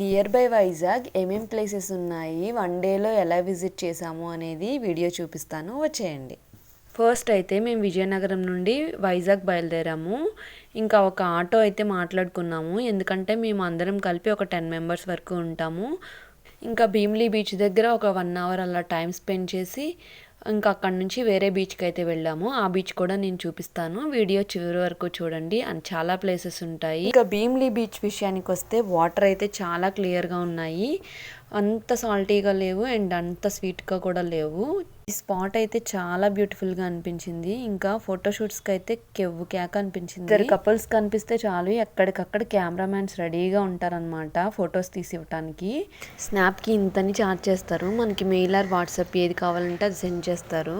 Near by Vizag ఏమేం places ఉన్నాయి one డేలో ఎలా విజిట్ చేసాము అనేది వీడియో చూపిస్తాను. వచ్చేయండి. ఫస్ట్ అయితే మేము విజయనగరం నుండి వైజాగ్ బయలుదేరాము. ఇంకా ఒక ఆటో అయితే మాట్లాడుకున్నాము. ఎందుకంటే మేము అందరం కలిపి ఒక టెన్ మెంబర్స్ వరకు ఉంటాము. ఇంకా భీమిలీ బీచ్ దగ్గర ఒక వన్ అవర్ అలా టైం స్పెండ్ చేసి ఇంకా అక్కడ నుంచి వేరే బీచ్కి అయితే వెళ్ళాము. ఆ బీచ్ కూడా నేను చూపిస్తాను. వీడియో చివరి వరకు చూడండి. అండ్ చాలా ప్లేసెస్ ఉంటాయి. ఇంకా భీమ్లీ బీచ్ విషయానికి వస్తే వాటర్ అయితే చాలా క్లియర్గా ఉన్నాయి. అంత సాల్టీగా లేవు అండ్ అంత స్వీట్గా కూడా లేవు. ఈ స్పాట్ అయితే చాలా బ్యూటిఫుల్గా అనిపించింది. ఇంకా ఫోటోషూట్స్కి అయితే కెవ్వు క్యాక్ అనిపించింది. ఇద్దరు కపుల్స్ కనిపిస్తే చాలు. ఎక్కడికక్కడ కెమెరామ్యాన్స్ రెడీగా ఉంటారనమాట ఫొటోస్ తీసి ఇవ్వటానికి స్నాప్కి ఇంతని చార్జ్ చేస్తారు. మనకి మెయిల్ ఆర్ వాట్సాప్ ఏది కావాలంటే అది సెండ్ చేస్తారు.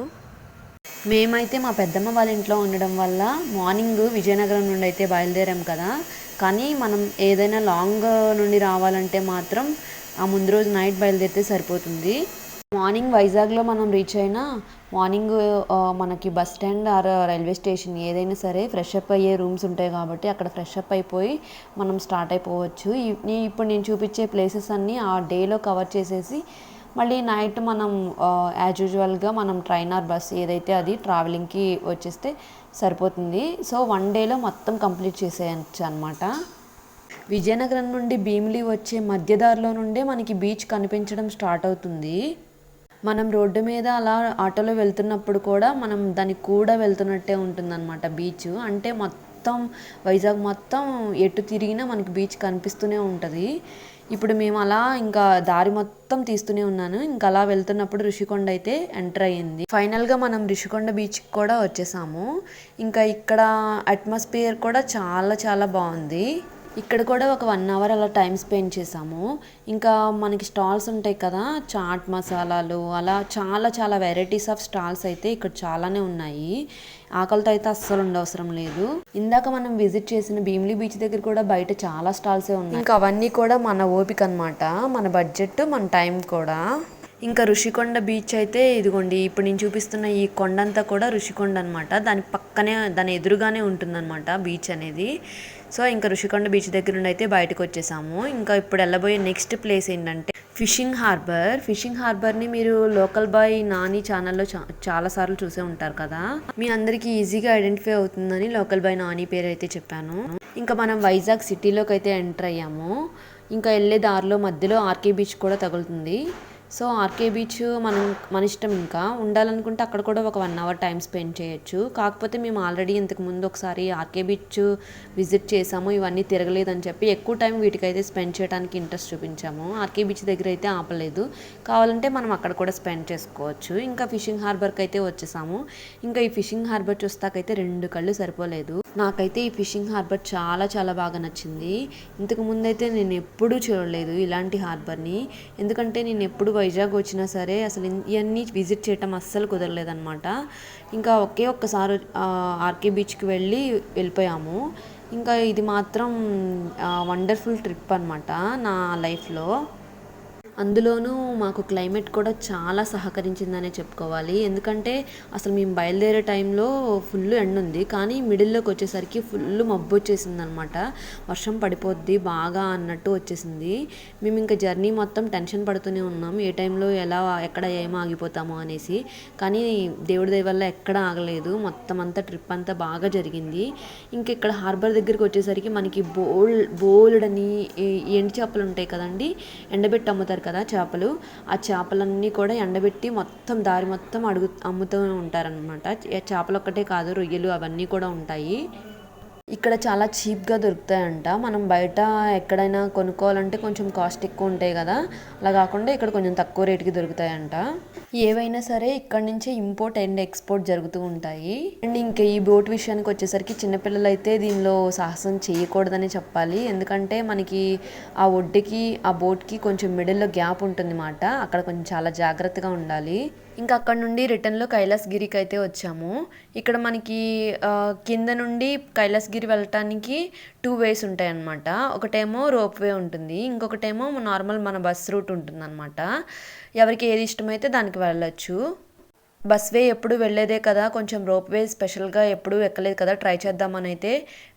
మేమైతే మా పెద్దమ్మ వాళ్ళ ఇంట్లో ఉండడం వల్ల మార్నింగ్ విజయనగరం నుండి అయితే బయలుదేరాం కదా. కానీ మనం ఏదైనా లాంగ్ నుండి రావాలంటే మాత్రం ఆ ముందు రోజు నైట్ బయలుదేరితే సరిపోతుంది. మార్నింగ్ వైజాగ్లో మనం రీచ్ అయినా మార్నింగ్ మనకి bus stand or railway station ఏదైనా సరే ఫ్రెష్ అప్ అయ్యే రూమ్స్ ఉంటాయి కాబట్టి అక్కడ ఫ్రెష్ అప్ అయిపోయి మనం స్టార్ట్ అయిపోవచ్చు. ఇప్పుడు నేను చూపించే ప్లేసెస్ అన్నీ ఆ డేలో కవర్ చేసేసి మళ్ళీ నైట్ మనం యాజ్ యూజువల్గా మనం ట్రైన్ ఆర్ బస్ ఏదైతే అది ట్రావెలింగ్కి వచ్చేస్తే సరిపోతుంది. సో వన్ డేలో మొత్తం కంప్లీట్ చేసేయచ్చు అనమాట విజయనగరం నుండి భీమిలి వచ్చే మధ్యదారిలో నుండే మనకి బీచ్ కనిపించడం స్టార్ట్ అవుతుంది. మనం రోడ్డు మీద అలా ఆటోలో వెళ్తున్నప్పుడు కూడా మనం దానికి కూడా వెళ్తున్నట్టే ఉంటుందన్నమాట బీచ్. అంటే మొత్తం వైజాగ్ మొత్తం ఎటు తిరిగినా మనకి బీచ్ కనిపిస్తూనే ఉంటుంది. ఇప్పుడు మేము అలా ఇంకా దారి మొత్తం తీస్తూనే ఉన్నాను. ఇంకా అలా వెళ్తున్నప్పుడు ఋషికొండ అయితే ఎంటర్ అయ్యింది. ఫైనల్గా మనం ఋషికొండ బీచ్కి కూడా వచ్చేసాము. ఇంకా ఇక్కడ అట్మాస్ఫియర్ కూడా చాలా చాలా బాగుంది. ఇక్కడ కూడా ఒక వన్ అవర్ అలా టైం స్పెండ్ చేసాము ఇంకా మనకి స్టాల్స్ ఉంటాయి కదా చాట్ మసాలాలు అలా చాలా చాలా వెరైటీస్ ఆఫ్ స్టాల్స్ అయితే ఇక్కడ చాలానే ఉన్నాయి. ఆకలితో అయితే అస్సలు ఉండవసరం లేదు. ఇందాక మనం విజిట్ చేసిన భీమిలీ బీచ్ దగ్గర కూడా బయట చాలా స్టాల్సే ఉన్నాయి. ఇంకా అవన్నీ కూడా మన ఓపిక అనమాట మన బడ్జెట్ మన టైం కూడా. ఇంకా ఋషికొండ బీచ్ అయితే ఇదిగోండి ఇప్పుడు నేను చూపిస్తున్న ఈ కొండంతా కూడా ఋషికొండ అనమాట దాని పక్కనే దాని ఎదురుగానే ఉంటుందన్నమాట బీచ్ అనేది. సో ఇంకా ఋషికొండ బీచ్ దగ్గర నుండి అయితే బయటకు వచ్చేసాము. ఇంకా ఇప్పుడు వెళ్ళబోయే నెక్స్ట్ ప్లేస్ ఏంటంటే ఫిషింగ్ హార్బర్. ఫిషింగ్ హార్బర్ని మీరు లోకల్ బాయ్ నాని ఛానల్లో చా చాలాసార్లు చూసే ఉంటారు కదా. మీ అందరికీ ఈజీగా ఐడెంటిఫై అవుతుందని లోకల్ బాయ్ నాని పేరు అయితే చెప్పాను. ఇంకా మనం వైజాగ్ సిటీలోకి అయితే ఎంటర్ అయ్యాము. ఇంకా వెళ్ళే దారిలో మధ్యలో ఆర్కే బీచ్ కూడా తగులుతుంది. సో ఆర్కే బీచ్ మనం మన ఇష్టం ఇంకా. ఉండాలనుకుంటే అక్కడ కూడా ఒక వన్ అవర్ టైం స్పెండ్ చేయొచ్చు. కాకపోతే మేము ఆల్రెడీ ఇంతకు ముందు ఒకసారి ఆర్కే బీచ్ విజిట్ చేసాము. ఇవన్నీ తిరగలేదని చెప్పి ఎక్కువ టైం వీటికైతే స్పెండ్ చేయడానికి ఇంట్రెస్ట్ చూపించాము. ఆర్కే బీచ్ దగ్గర అయితే ఆపలేదు. కావాలంటే మనం అక్కడ కూడా స్పెండ్ చేసుకోవచ్చు. ఇంకా ఫిషింగ్ హార్బర్కి అయితే వచ్చేసాము. ఇంకా ఈ ఫిషింగ్ హార్బర్ చూస్తాకైతే రెండు కళ్ళు సరిపోలేదు. నాకైతే ఈ ఫిషింగ్ హార్బర్ చాలా చాలా బాగా నచ్చింది. ఇంతకు ముందైతే నేను ఎప్పుడూ చూడలేదు ఇలాంటి హార్బర్ని. ఎందుకంటే నేను ఎప్పుడు వైజాగ్ వచ్చినా సరే అసలు ఇవన్నీ విజిట్ చేయటం అస్సలు కుదరలేదన్నమాట. ఇంకా ఒకే ఒక్కసారి ఆర్కే బీచ్కి వెళ్ళి వెళ్ళిపోయాము. ఇంకా ఇది మాత్రం వండర్ఫుల్ ట్రిప్ అనమాట నా లైఫ్లో. అందులోనూ మాకు క్లైమేట్ కూడా చాలా సహకరించిందనే చెప్పుకోవాలి. ఎందుకంటే అసలు మేము బయలుదేరే టైంలో ఫుల్ ఎండ ఉంది. కానీ మిడిల్లోకి వచ్చేసరికి ఫుల్ మబ్బు వచ్చేసింది అనమాట వర్షం పడిపోద్ది బాగా అన్నట్టు వచ్చేసింది. మేము ఇంకా జర్నీ మొత్తం టెన్షన్ పడుతూనే ఉన్నాం. ఏ టైంలో ఎలా ఎక్కడ ఏమో ఆగిపోతామో అనేసి. కానీ దేవుడి దయ వల్ల ఎక్కడ ఆగలేదు. మొత్తం అంతా ట్రిప్ అంతా బాగా జరిగింది. ఇంకా ఇక్కడ హార్బర్ దగ్గరికి వచ్చేసరికి మనకి బోల్ బోల్డ్ అని ఎండు చేపలు ఉంటాయి కదండి ఎండబెట్టి అమ్ముతారు కదా చేపలు. ఆ చేపలన్నీ కూడా ఎండబెట్టి మొత్తం దారి మొత్తం అడుగు అమ్ముతూ ఉంటారనమాట చేపలు ఒక్కటే కాదు రొయ్యలు అవన్నీ కూడా ఉంటాయి. ఇక్కడ చాలా చీప్గా దొరుకుతాయంట. మనం బయట ఎక్కడైనా కొనుక్కోవాలంటే కొంచెం కాస్ట్ ఎక్కువ ఉంటాయి కదా. అలా కాకుండా ఇక్కడ కొంచెం తక్కువ రేటుకి దొరుకుతాయంట. ఏవైనా సరే ఇక్కడ నుంచే ఇంపోర్ట్ అండ్ ఎక్స్పోర్ట్ జరుగుతూ ఉంటాయి. అండ్ ఇంకా ఈ బోట్ విషయానికి వచ్చేసరికి చిన్నపిల్లలు అయితే దీనిలో సాహసం చేయకూడదని చెప్పాలి. ఎందుకంటే మనకి ఆ ఒడ్డుకి ఆ బోట్కి కొంచెం మిడిల్లో గ్యాప్ ఉంటుంది అన్నమాట అక్కడ కొంచెం చాలా జాగ్రత్తగా ఉండాలి. ఇంకా అక్కడ నుండి రిటర్న్లో కైలాసగిరికి అయితే వచ్చాము. ఇక్కడ మనకి కింద నుండి కైలాసగిరి వెళ్ళటానికి టూ వేస్ ఉంటాయి అన్నమాట ఒకటేమో రోప్ వే ఉంటుంది. ఇంకొకటేమో నార్మల్ మన బస్ రూట్ ఉంటుంది అనమాట ఎవరికి ఏది ఇష్టమైతే దానికి వెళ్ళొచ్చు. బస్ వే ఎప్పుడు వెళ్ళేదే కదా కొంచెం రోప్ వే స్పెషల్గా ఎప్పుడు ఎక్కలేదు కదా ట్రై చేద్దామని అయితే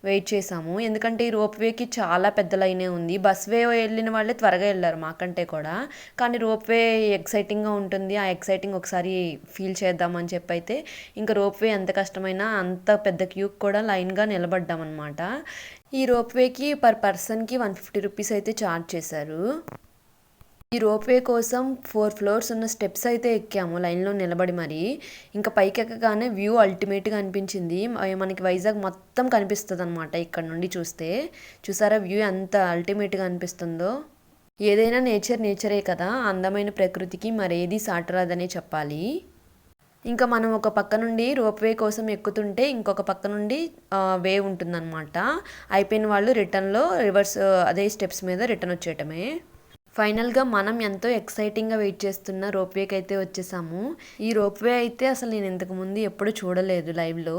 వెయిట్ చేసాము ఎందుకంటే ఈ రోప్ వేకి చాలా పెద్ద లైనే ఉంది. బస్ వే వెళ్ళిన వాళ్ళే త్వరగా వెళ్ళారు మాకంటే కూడా. కానీ రోప్ వే ఎక్సైటింగ్గా ఉంటుంది. ఆ ఎక్సైటింగ్ ఒకసారి ఫీల్ చేద్దామని చెప్పి అయితే ఇంకా రోప్ వే ఎంత కష్టమైనా అంత పెద్ద క్యూకి కూడా లైన్గా నిలబడ్డామన్నమాట. ఈ రోప్ వేకి పర్ పర్సన్కి వన్ ఫిఫ్టీ రూపీస్ అయితే ఛార్జ్ చేశారు. ఈ రోప్వే కోసం ఫోర్ ఫ్లోర్స్ ఉన్న స్టెప్స్ అయితే ఎక్కాము లైన్లో నిలబడి మరి. ఇంకా పైకి ఎక్కగానే వ్యూ అల్టిమేట్గా అనిపించింది. మనకి వైజాగ్ మొత్తం కనిపిస్తుంది అనమాట ఇక్కడ నుండి చూస్తే. చూసారా వ్యూ ఎంత అల్టిమేట్గా అనిపిస్తుందో. ఏదైనా నేచర్ నేచరే కదా అందమైన ప్రకృతికి మరేది సాటరాదనే చెప్పాలి. ఇంకా మనం ఒక పక్క నుండి రోప్వే కోసం ఎక్కుతుంటే ఇంకొక పక్క నుండి వే ఉంటుందన్నమాట. అయిపోయిన వాళ్ళు రిటర్న్లో రివర్స్ అదే స్టెప్స్ మీద రిటర్న్ వచ్చేయటమే. ఫైనల్గా మనం ఎంతో ఎక్సైటింగ్గా వెయిట్ చేస్తున్న రోప్వేకి అయితే వచ్చేసాము. ఈ రోప్వే అయితే అసలు నేను ఇంతకుముందు ఎప్పుడు చూడలేదు లైవ్లో.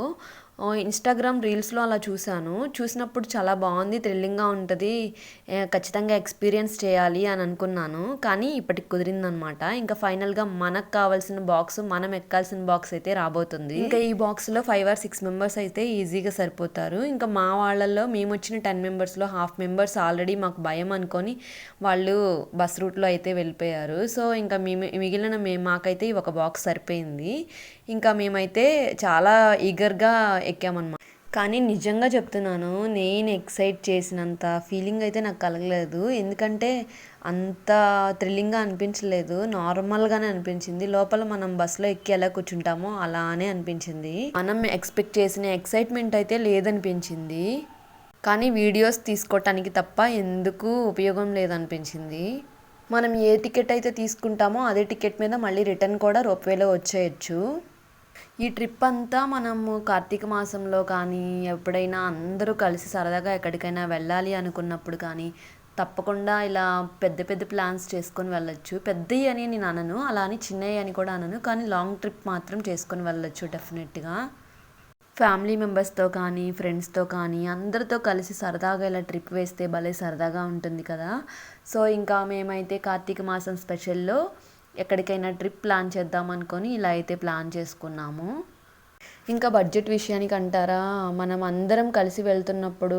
ఇన్స్టాగ్రామ్ రీల్స్లో అలా చూశాను. చూసినప్పుడు చాలా బాగుంది థ్రిల్లింగ్గా ఉంటుంది. ఖచ్చితంగా ఎక్స్పీరియన్స్ చేయాలి అని అనుకున్నాను. కానీ ఇప్పటికి కుదిరిందనమాట. ఇంకా ఫైనల్గా మనకు కావాల్సిన బాక్స్ మనం ఎక్కాల్సిన బాక్స్ అయితే రాబోతుంది. ఇంకా ఈ బాక్స్లో ఫైవ్ ఆర్ సిక్స్ మెంబర్స్ అయితే ఈజీగా సరిపోతారు. ఇంకా మా వాళ్ళల్లో మేము వచ్చిన టెన్ మెంబర్స్లో హాఫ్ మెంబర్స్ ఆల్రెడీ మాకు భయం అనుకొని వాళ్ళు బస్ రూట్లో అయితే వెళ్ళిపోయారు. సో ఇంకా మేము మిగిలిన మేము మాకైతే ఈ ఒక బాక్స్ సరిపోయింది. ఇంకా మేమైతే చాలా ఈగర్గా ఎక్కామన్నమాట. కానీ నిజంగా చెప్తున్నాను నేను ఎక్సైట్ చేసినంత ఫీలింగ్ అయితే నాకు కలగలేదు. ఎందుకంటే అంత థ్రిల్లింగ్గా అనిపించలేదు. నార్మల్గానే అనిపించింది. లోపల మనం బస్సులో ఎక్కి ఎలా కూర్చుంటామో అలానే అనిపించింది. మనం ఎక్స్పెక్ట్ చేసిన ఎక్సైట్మెంట్ అయితే లేదనిపించింది. కానీ వీడియోస్ తీసుకోవటానికి తప్ప ఎందుకు ఉపయోగం లేదనిపించింది. మనం ఏ టికెట్ అయితే తీసుకుంటామో అదే టికెట్ మీద మళ్ళీ రిటర్న్ కూడా రోప్వేలో వచ్చేయచ్చు. ఈ ట్రిప్ అంతా మనము కార్తీక మాసంలో కానీ ఎప్పుడైనా అందరూ కలిసి సరదాగా ఎక్కడికైనా వెళ్ళాలి అనుకున్నప్పుడు కానీ తప్పకుండా ఇలా పెద్ద పెద్ద ప్లాన్స్ చేసుకొని వెళ్ళొచ్చు. పెద్దవి అని నేను అనను అలా అని చిన్నవి అని కూడా అనను కానీ లాంగ్ ట్రిప్ మాత్రం చేసుకొని వెళ్ళొచ్చు డెఫినెట్గా. ఫ్యామిలీ మెంబర్స్తో కానీ ఫ్రెండ్స్తో కానీ అందరితో కలిసి సరదాగా ఇలా ట్రిప్ వేస్తే భలే సరదాగా ఉంటుంది కదా. సో ఇంకా మేమైతే కార్తీక మాసం స్పెషల్లో ఎక్కడికైనా ట్రిప్ ప్లాన్ చేద్దాం అనుకొని ఇలా అయితే ప్లాన్ చేసుకున్నాము. ఇంకా బడ్జెట్ విషయానికి అంటారా మనం అందరం కలిసి వెళ్తున్నప్పుడు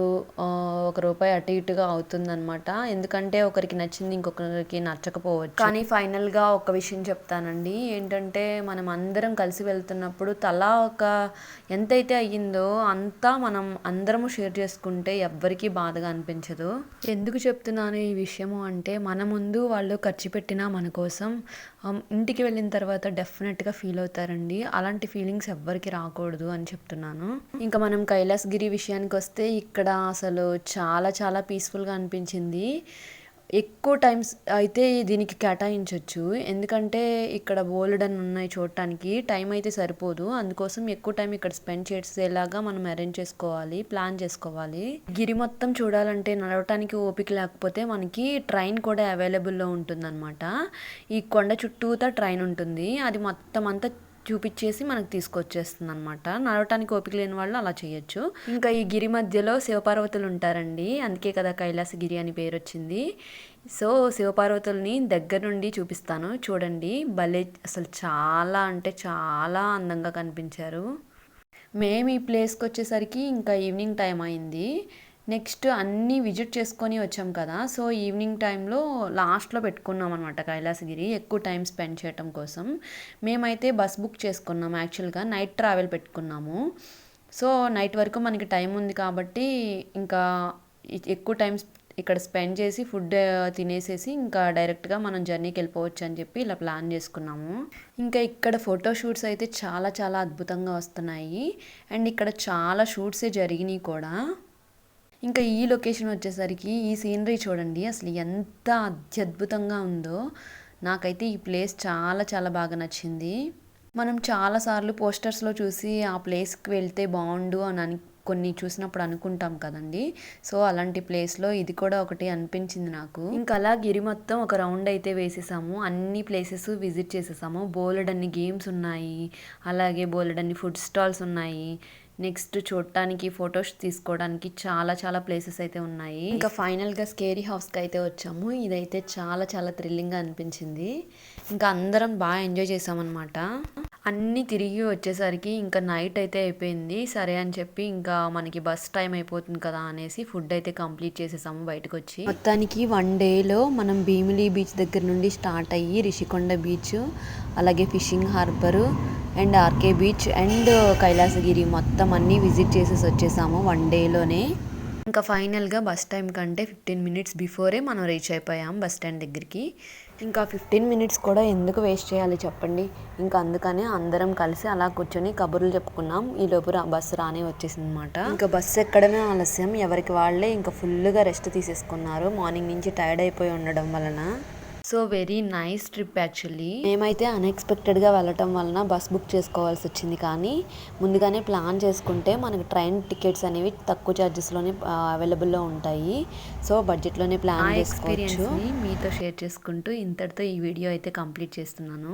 ఒక రూపాయి అటు ఇటుగా అవుతుందన్నమాట. ఎందుకంటే ఒకరికి నచ్చింది ఇంకొకరికి నచ్చకపోవచ్చు. కానీ ఫైనల్గా ఒక విషయం చెప్తానండి. ఏంటంటే మనం అందరం కలిసి వెళ్తున్నప్పుడు తలా ఒక ఎంతైతే అయ్యిందో అంతా మనం అందరము షేర్ చేసుకుంటే ఎవ్వరికీ బాధగా అనిపించదు. ఎందుకు చెప్తున్నాను ఈ విషయము అంటే మన ముందు వాళ్ళు ఖర్చు పెట్టినా మన కోసం ఇంటికి వెళ్ళిన తర్వాత డెఫినెట్గా ఫీల్ అవుతారండి. అలాంటి ఫీలింగ్స్ ఎవ్వరికి రాకూడదు అని చెప్తున్నాను. ఇంకా మనం కైలాసగిరి విషయానికి వస్తే ఇక్కడ అసలు చాలా చాలా పీస్ఫుల్గా అనిపించింది. ఎక్కువ టైమ్స్ అయితే దీనికి కేటాయించవచ్చు ఎందుకంటే ఇక్కడ బోల్డన్ ఉన్నాయి చూడటానికి. టైం అయితే సరిపోదు. అందుకోసం ఎక్కువ టైం ఇక్కడ స్పెండ్ చేసేలాగా మనం అరేంజ్ చేసుకోవాలి ప్లాన్ చేసుకోవాలి. గిరి మొత్తం చూడాలంటే నడవటానికి ఓపిక లేకపోతే మనకి ట్రైన్ కూడా అవైలబుల్లో ఉంటుందన్నమాట. ఈ కొండ చుట్టూతా ట్రైన్ ఉంటుంది. అది మొత్తం అంతా చూపించేసి మనకు తీసుకొచ్చేస్తుంది అనమాట నడవటానికి ఓపిక లేని వాళ్ళు అలా చేయొచ్చు. ఇంకా ఈ గిరి మధ్యలో శివపార్వతులు ఉంటారండి. అందుకే కదా కైలాసగిరి అని పేరు వచ్చింది. సో శివపార్వతుల్ని దగ్గర నుండి చూపిస్తాను. చూడండి. భలే అసలు చాలా అంటే చాలా అందంగా కనిపించారు. మేము ఈ ప్లేస్కి వచ్చేసరికి ఇంకా ఈవినింగ్ టైం అయింది. నెక్స్ట్ అన్నీ విజిట్ చేసుకొని వచ్చాం కదా. సో ఈవినింగ్ టైంలో లాస్ట్లో పెట్టుకున్నాం అనమాట కైలాసగిరి ఎక్కువ టైం స్పెండ్ చేయటం కోసం. మేమైతే బస్ బుక్ చేసుకున్నాం యాక్చువల్గా నైట్ ట్రావెల్ పెట్టుకున్నాము. సో నైట్ వరకు మనకి టైం ఉంది కాబట్టి ఇంకా ఎక్కువ టైం ఇక్కడ స్పెండ్ చేసి ఫుడ్ తినేసేసి ఇంకా డైరెక్ట్గా మనం జర్నీకి వెళ్ళిపోవచ్చు అని చెప్పి ఇలా ప్లాన్ చేసుకున్నాము. ఇంకా ఇక్కడ ఫోటో షూట్స్ అయితే చాలా చాలా అద్భుతంగా వస్తున్నాయి. అండ్ ఇక్కడ చాలా షూట్సే జరిగినాయి కూడా. ఇంకా ఈ లొకేషన్ వచ్చేసరికి ఈ సీనరీ చూడండి అసలు ఎంత అత్యద్భుతంగా ఉందో. నాకైతే ఈ ప్లేస్ చాలా చాలా బాగా నచ్చింది. మనం చాలాసార్లు పోస్టర్స్లో చూసి ఆ ప్లేస్కి వెళ్తే బాగుండు అని అని కొన్ని చూసినప్పుడు అనుకుంటాం కదండి. సో అలాంటి ప్లేస్లో ఇది కూడా ఒకటి అనిపించింది నాకు. ఇంకా అలా గిరి మొత్తం ఒక రౌండ్ అయితే వేసేసాము. అన్ని ప్లేసెస్ విజిట్ చేసేసాము. బోలెడన్ని గేమ్స్ ఉన్నాయి. అలాగే బోలెడన్ని ఫుడ్ స్టాల్స్ ఉన్నాయి. నెక్స్ట్ చూడటానికి ఫొటోస్ తీసుకోవడానికి చాలా చాలా ప్లేసెస్ అయితే ఉన్నాయి. ఇంకా ఫైనల్గా స్కేరీ హౌస్కి అయితే వచ్చాము. ఇదైతే చాలా చాలా థ్రిల్లింగ్గా అనిపించింది. ఇంకా అందరం బాగా ఎంజాయ్ చేసామన్నమాట. అన్నీ తిరిగి వచ్చేసరికి ఇంకా నైట్ అయితే అయిపోయింది. సరే అని చెప్పి ఇంకా మనకి బస్ టైం అయిపోతుంది కదా అనేసి ఫుడ్ అయితే కంప్లీట్ చేసేసాము బయటకు వచ్చి మొత్తానికి వన్ డేలో మనం భీమిలి బీచ్ దగ్గర నుండి స్టార్ట్ అయ్యి రిషికొండ బీచ్ అలాగే fishing harbour and RK beach and Kailasagiri మొత్తం అన్నీ విజిట్ చేసేసి వచ్చేసాము వన్ డేలోనే ఇంకా ఫైనల్గా బస్ టైం కంటే ఫిఫ్టీన్ మినిట్స్ బిఫోరే మనం రీచ్ అయిపోయాం బస్ స్టాండ్ దగ్గరికి. ఇంకా ఫిఫ్టీన్ మినిట్స్ కూడా ఎందుకు వేస్ట్ చేయాలి చెప్పండి. ఇంకా అందుకనే అందరం కలిసి అలా కూర్చొని కబుర్లు చెప్పుకున్నాం. ఈ లోపు రా బస్సు రానే వచ్చేసింది అనమాట ఇంకా బస్సు ఎక్కడమే ఆలస్యం. ఎవరికి వాళ్ళే ఇంకా ఫుల్గా రెస్ట్ తీసేసుకున్నారు. మార్నింగ్ నుంచి టైర్డ్ అయిపోయి ఉండడం వలన. So very nice trip actually. మేమైతే అన్ఎక్స్పెక్టెడ్గా వెళ్ళటం వలన బస్ బుక్ చేసుకోవాల్సి వచ్చింది కానీ ముందుగానే ప్లాన్ చేసుకుంటే మనకి ట్రైన్ టికెట్స్ అనేవి తక్కువ ఛార్జెస్లోనే అవైలబుల్లో ఉంటాయి. సో బడ్జెట్లోనే ప్లాన్ చేసుకోవచ్చు. మీతో షేర్ చేసుకుంటూ ఇంతటితో ఈ వీడియో అయితే కంప్లీట్ చేస్తున్నాను.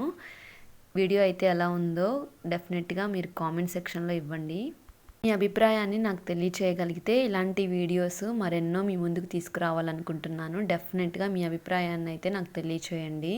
వీడియో అయితే ఎలా ఉందో డెఫినెట్గా మీరు కామెంట్ సెక్షన్లో ఇవ్వండి. మీ అభిప్రాయాన్ని నాకు తెలియచేయగలిగితే ఇలాంటి వీడియోస్ మరెన్నో మీ ముందుకు తీసుకురావాలనుకుంటున్నాను. డెఫినెట్గా మీ అభిప్రాయాన్ని అయితే నాకు తెలియచేయండి.